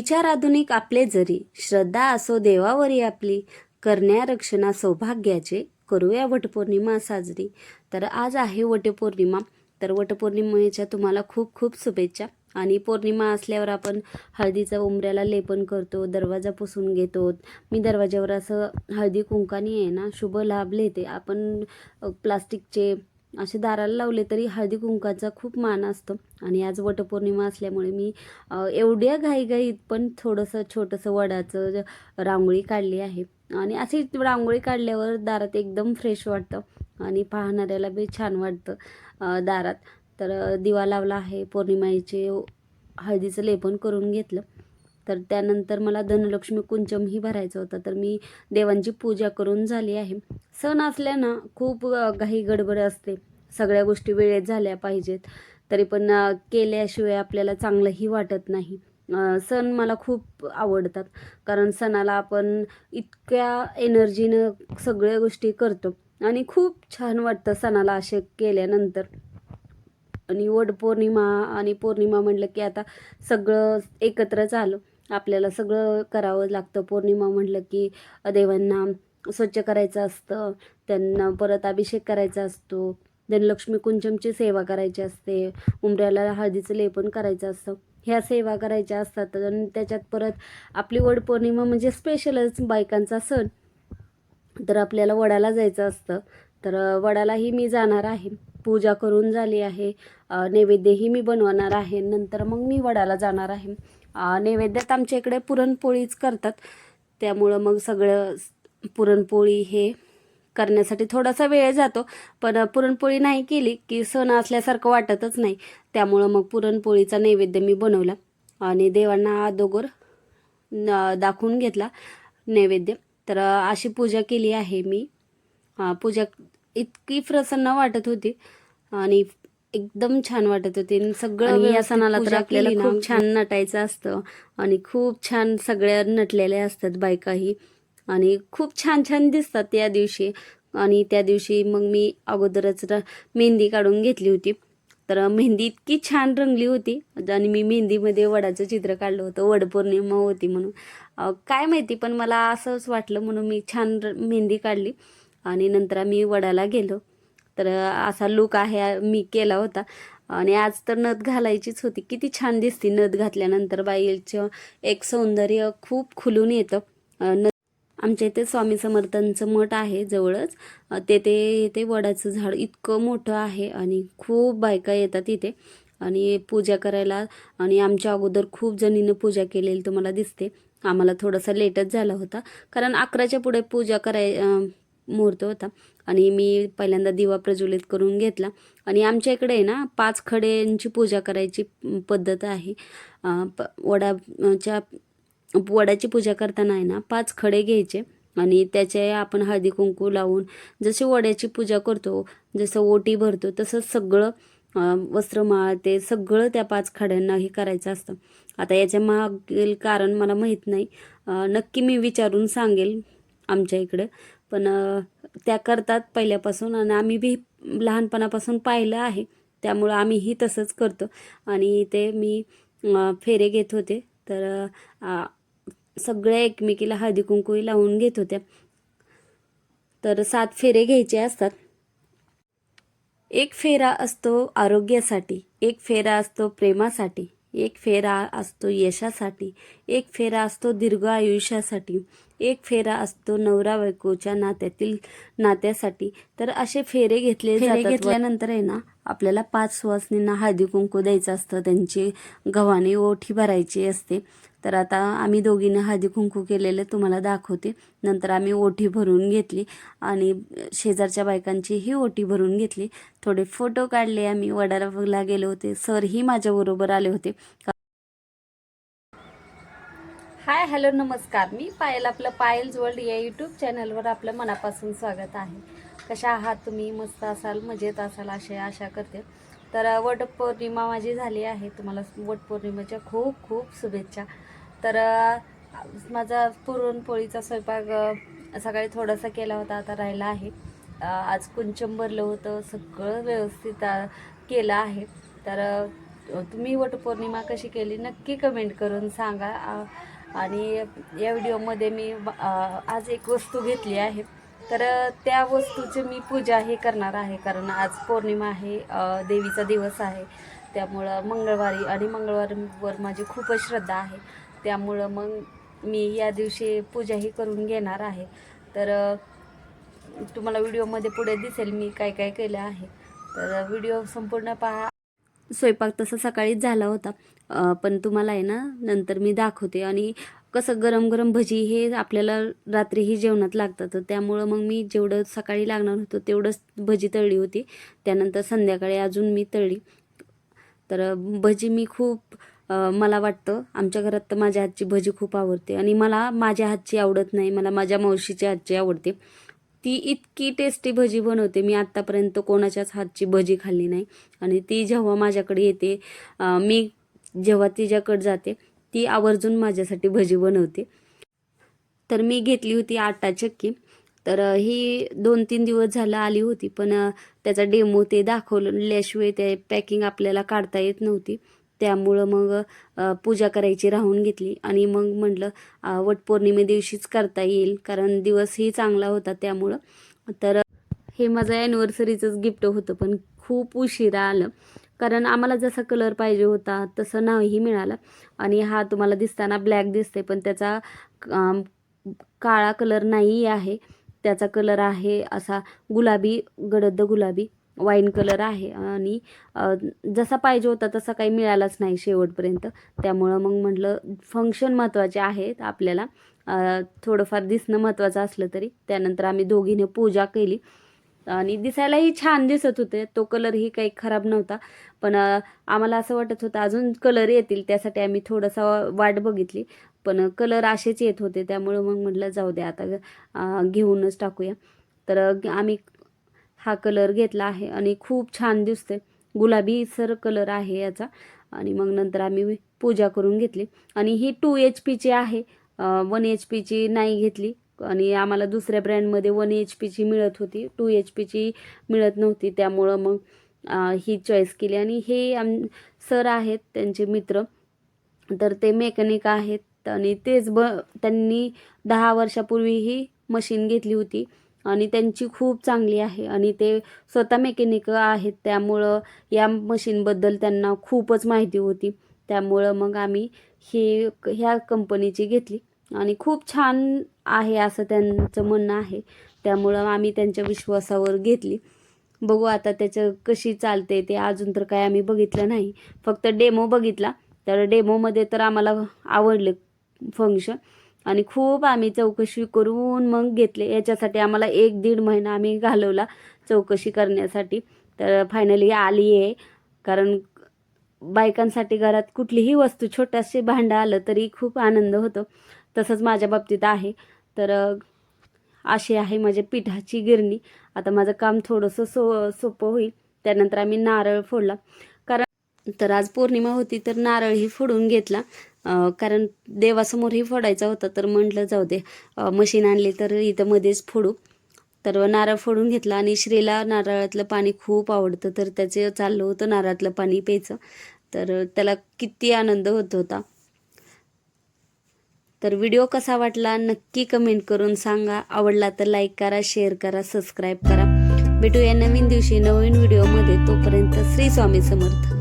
विचार आधुनिक आपले जरी. श्रद्धा असो देवावरी आपली. करण्या रक्षणा सौभाग्याचे. करूया वटपौर्णिमा साजरी. तर आज आहे वटपौर्णिमा. तर वटपौर्णिमेच्या तुम्हाला खूप खूप शुभेच्छा. आणि पौर्णिमा असल्यावर आपण हळदीचा उंबऱ्याला लेपन करतो दरवाजा पुसून घेतो. मी दरवाज्यावर असं हळदी कुंकानी आहे ना शुभ लाभ लिहिते आपण प्लास्टिकचे असे दाराला लावले तरी हळदी कुंकाचा खूप मान असतो. आणि आज वटपौर्णिमा असल्यामुळे मी एवढ्या घाईघाईत पण थोडंसं छोटंसं वडाचं रांगोळी काढली आहे. आणि अशी रांगोळी काढल्यावर दारात एकदम फ्रेश वाटतं. आणि पाहणाऱ्याला बी छान वाटतं दारात. तर दिवा लावला आहे पौर्णिमाचे हळदीचं लेपन करून घेतलं. तर त्यानंतर मला धनलक्ष्मी कुंचमही भरायचं होतं. तर मी देवांची पूजा करून झाली आहे. सण असल्यानं खूप काही घाई गडबड असते. सगळ्या गोष्टी वेळेत झाल्या पाहिजेत. तरी पण केल्याशिवाय आपल्याला चांगलंही वाटत नाही. सण मला खूप आवडतात. कारण सणाला आपण इतक्या एनर्जीनं सगळ्या गोष्टी करतो. आणि खूप छान वाटतं सणाला असे केल्यानंतर. आणि वटपौर्णिमा आणि पौर्णिमा म्हटलं की आता सगळं एकत्रच आलं. आपल्याला सगळं करावं लागतं. पौर्णिमा म्हटलं की देवांना स्वच्छ करायचं असतं. त्यांना परत अभिषेक करायचा असतो. धनलक्ष्मी कुंचमची सेवा करायची असते. उंबऱ्याला हळदीचं लेपन करायचं असतं. ह्या सेवा करायच्या असतात. आणि त्याच्यात परत आपली वडपौर्णिमा म्हणजे स्पेशलच बायकांचा सण. तर आपल्याला वडाला जायचं असतं. तर वडालाही मी जाणार आहे. पूजा करून झाली आहे. नैवेद्यही मी बनवणार आहे. नंतर मग मी वडाला जाणार आहे. नैवेद्यात आमच्या इकडे पुरणपोळीच करतात. त्यामुळं मग सगळं पुरणपोळी हे करण्यासाठी थोडासा वेळ जातो. पण पुरणपोळी नाही केली की सण असल्यासारखं वाटतच नाही. त्यामुळं मग पुरणपोळीचा नैवेद्य मी बनवला आणि देवांना अदोगर न दाखवून घेतला नैवेद्य. तर अशी पूजा केली आहे मी. पूजा इतकी प्रसन्न वाटत होती. आणि एकदम छान वाटत होती. सगळं या सणाला तर आपल्याला खूप छान नटायचं असतं. आणि खूप छान सगळ्या नटलेल्या असतात बायकाही. आणि खूप छान छान दिसतात त्या दिवशी. आणि त्या दिवशी मग मी अगोदरच मेहंदी काढून घेतली होती. तर मेहंदी इतकी छान रंगली होती. आणि मी मेहंदीमध्ये वडाचं चित्र काढलं होतं. वडपौर्णिमा होती म्हणून. काय माहिती पण मला असंच वाटलं म्हणून मी छान मेहंदी काढली. आणि नंतर आम्ही वडाला गेलो. तर असा लुक आहे मी केला होता. आणि आज तर नथ घालायचीच होती. किती छान दिसते नथ घातल्यानंतर बाईचं एक सौंदर्य खूप खुलून येतं. न आमच्या इथे स्वामी समर्थांचं मठ आहे जवळच. तेथे ते वडाचं झाड इतकं मोठं आहे आणि खूप बायका येतात इथे. आणि पूजा करायला आणि आमच्या अगोदर खूप जणीनं पूजा केलेली तुम्हाला दिसते. आम्हाला थोडासा लेटच झाला होता. कारण अकराच्या पुढे पूजा कराय मुहूर्त होता. आणि मी पहिल्यांदा दिवा प्रज्वलित करून घेतला. आणि आमच्या इकडे आहे ना पाच खड्यांची पूजा करायची पद्धत आहे. प वडाच्या वडाची पूजा करताना आहे ना पाच खडे घ्यायचे. आणि त्याचे आपण हळदी कुंकू लावून जशी वड्याची पूजा करतो जसं ओटी भरतो तसं सगळं वस्त्रमाळ ते सगळं त्या पाच खड्यांना हे करायचं असतं. आता याच्या मागील कारण मला माहीत नाही. नक्की मी विचारून सांगेल आमच्या इकडे. पण त्या करतात पहिल्यापासून आणि आम्ही बी लहानपणापासून पाहिलं आहे. त्यामुळं आम्हीही तसंच करतो. आणि ते मी फेरे घेत होते. तर सगळ्या एकमेकीला हळदी कुंकू लावून घेत होत्या. तर सात फेरे घ्यायचे असतात. एक फेरा असतो आरोग्यासाठी एक फेरा असतो प्रेमासाठी. एक फेरा असतो यशासाठी एक फेरा असतो दीर्घ आयुष्यासाठी एक फेरा असतो नवरा बायकोच्या नात्यातील नात्यासाठी. तर असे फेरे घेतले फेरे घेतल्यानंतर आहे ना आपल्याला पाच सुवासनींना हळदी कुंकू द्यायचं असतं त्यांची गव्हाणी ओठी भरायची असते. तर आता आम्ही दोघींनी हळदी कुंकू केलेलं तुम्हाला दाखवते. नंतर आम्ही ओठी भरून घेतली आणि शेजारच्या बायकांचीही ओटी भरून घेतली. थोडे फोटो काढले आम्ही. वडाला गेले होते. सरही माझ्याबरोबर आले होते. हाय हॅलो नमस्कार. मी पायल आपलं पायल्स वर्ल्ड या यूट्यूब चॅनलवर आपलं मनापासून स्वागत आहे. कशा आहात तुम्ही? मस्त असाल मजेत असाल असे आशा करते. तर वटपौर्णिमा माझी झाली आहे. तुम्हाला वटपौर्णिमेच्या खूप खूप शुभेच्छा. तर माझा पुरणपोळीचा स्वयंपाक सकाळी थोडासा केला होता आता राहिला आहे. आज कुंचम भरलं होतं सगळं व्यवस्थित केलं आहे. तर तुम्ही वटपौर्णिमा कशी केली नक्की कमेंट करून सांगा. आणि या व्हिडिओमध्ये मी आज एक वस्तू घेतली आहे. तर त्या वस्तूची मी पूजा हे करणार आहे कारण आज पौर्णिमा आहे देवीचा दिवस आहे. त्यामुळं मंगळवारी आणि मंगळवारीवर माझी खूपच श्रद्धा आहे. त्यामुळं मग मी या दिवशी पूजाही करून घेणार आहे. तर तुम्हाला व्हिडिओमध्ये पुढे दिसेल मी काय काय केलं आहे. तर व्हिडिओ संपूर्ण पहा. स्वयंपाक तसा सकाळीच झाला होता. पण तुम्हाला आहे ना नंतर मी दाखवते. आणि कसं गरम गरम भजी हे आपल्याला रात्रीही जेवणात लागतात तर त्यामुळं मग मी जेवढं सकाळी लागणार होतं तेवढंच भजी तळली होती. त्यानंतर संध्याकाळी अजून मी तळली. तर भजी मी खूप मला वाटतं आमच्या घरात तर माझ्या हातची भजी खूप आवडते आणि मला माझ्या हातची आवडत नाही मला माझ्या मावशीची हातची आवडते. ती इतकी टेस्टी भजी बनवते मी आत्तापर्यंत कोणाच्याच हातची भजी खाल्ली नाही. आणि ती जेव्हा माझ्याकडे येते मी जेव्हा तिच्याकडे जाते ती आवर्जून माझ्यासाठी भजी बनवते. तर मी घेतली होती आटा चक्की. तर ही दोन तीन दिवस झालं आली होती पण त्याचा डेमो ते दाखवल्याशिवाय ते पॅकिंग आपल्याला काढता येत नव्हती. त्यामुळं मग पूजा करायची राहून घेतली. आणि मग म्हटलं वटपौर्णिमे दिवशीच करता येईल कारण दिवसही चांगला होता त्यामुळं. तर हे माझं ॲनिव्हर्सरीचंच गिफ्ट होतं पण खूप उशिरा आलं. कारण आम्हाला जसा कलर पाहिजे होता तसं नाही मिळाला. आणि हा तुम्हाला दिसताना ब्लॅक दिसते पण त्याचा काळा कलर नाही आहे. त्याचा कलर आहे असा गुलाबी गडद गुलाबी. वाईन कलर आहे आणि जसा पाहिजे होता तसा काही मिळालाच नाही शेवटपर्यंत. त्यामुळं मग म्हटलं फंक्शन महत्त्वाचे आहेत आपल्याला. थोडंफार दिसणं महत्त्वाचं असलं तरी. त्यानंतर आम्ही दोघीने पूजा केली. आणि दिसायलाही छान दिसत होते. तो कलरही काही खराब नव्हता. पण आम्हाला असं वाटत होतं अजून कलर येतील त्यासाठी आम्ही थोडासा वाट बघितली. पण कलर असेच येत होते. त्यामुळं मग म्हटलं जाऊ द्या आता घेऊनच टाकूया. तर आम्ही हा कलर घेतला आहे आणि खूप छान दिसते गुलाबी सर कलर आहे याचा. आणि मग नंतर आम्ही पूजा करून घेतली. आणि ही टू एच पीची आहे. वन एच पीची नाही घेतली. आणि आम्हाला दुसऱ्या ब्रँडमध्ये वन एच पीची मिळत होती. टू एच पीची मिळत नव्हती. त्यामुळं मग ही चॉईस केली. आणि हे आम सर आहेत त्यांचे मित्र. तर ते मेकॅनिक आहेत. आणि तेच ब त्यांनी दहा वर्षापूर्वी ही मशीन घेतली होती. आणि त्यांची खूप चांगली आहे. आणि ते स्वतः मेकॅनिक आहेत. त्यामुळं या मशीनबद्दल त्यांना खूपच माहिती होती. त्यामुळं मग आम्ही ही ह्या कंपनीची घेतली. आणि खूप छान आहे असं त्यांचं म्हणणं आहे. त्यामुळं आम्ही त्यांच्या विश्वासावर घेतली. बघू आता त्याचं कशी चालते ते अजून तर काय आम्ही बघितलं नाही. फक्त डेमो बघितला. तर डेमोमध्ये तर आम्हाला आवडले फंक्शन आणि खूप आम्ही चौकशी करून मग घेतले. याच्यासाठी आम्हाला एक दीड महिना आम्ही घालवला चौकशी करण्यासाठी. तर फायनली आली आहे कारण बायकांसाठी घरात कुठलीही वस्तू छोटाशी भांडं आलं तरी खूप आनंद होतो. तसंच माझ्या बाबतीत आहे. तर अशी आहे माझ्या पिठाची गिरणी. आता माझं काम थोडंसं सो सोपं होईल. त्यानंतर आम्ही नारळ फोडला. कारण तर आज पौर्णिमा होती तर नारळही फोडून घेतला. कारण देवासमोरही फोडायचा होता तर म्हटलं जाऊ दे. मशीन आणली तर इथं मध्येच फोडू. तर नारळ फोडून घेतला आणि श्रीला नारळातलं पाणी खूप आवडतं तर त्याचे चाललं होतं नारळातलं पाणी प्यायचं. तर त्याला किती आनंद होत होता. तर व्हिडिओ कसा वाटला नक्की कमेंट करून सांगा. आवडला तर लाईक करा शेअर करा सबस्क्राईब करा. भेटूया नवीन दिवशी नवीन व्हिडिओमध्ये. तोपर्यंत श्री स्वामी समर्थ.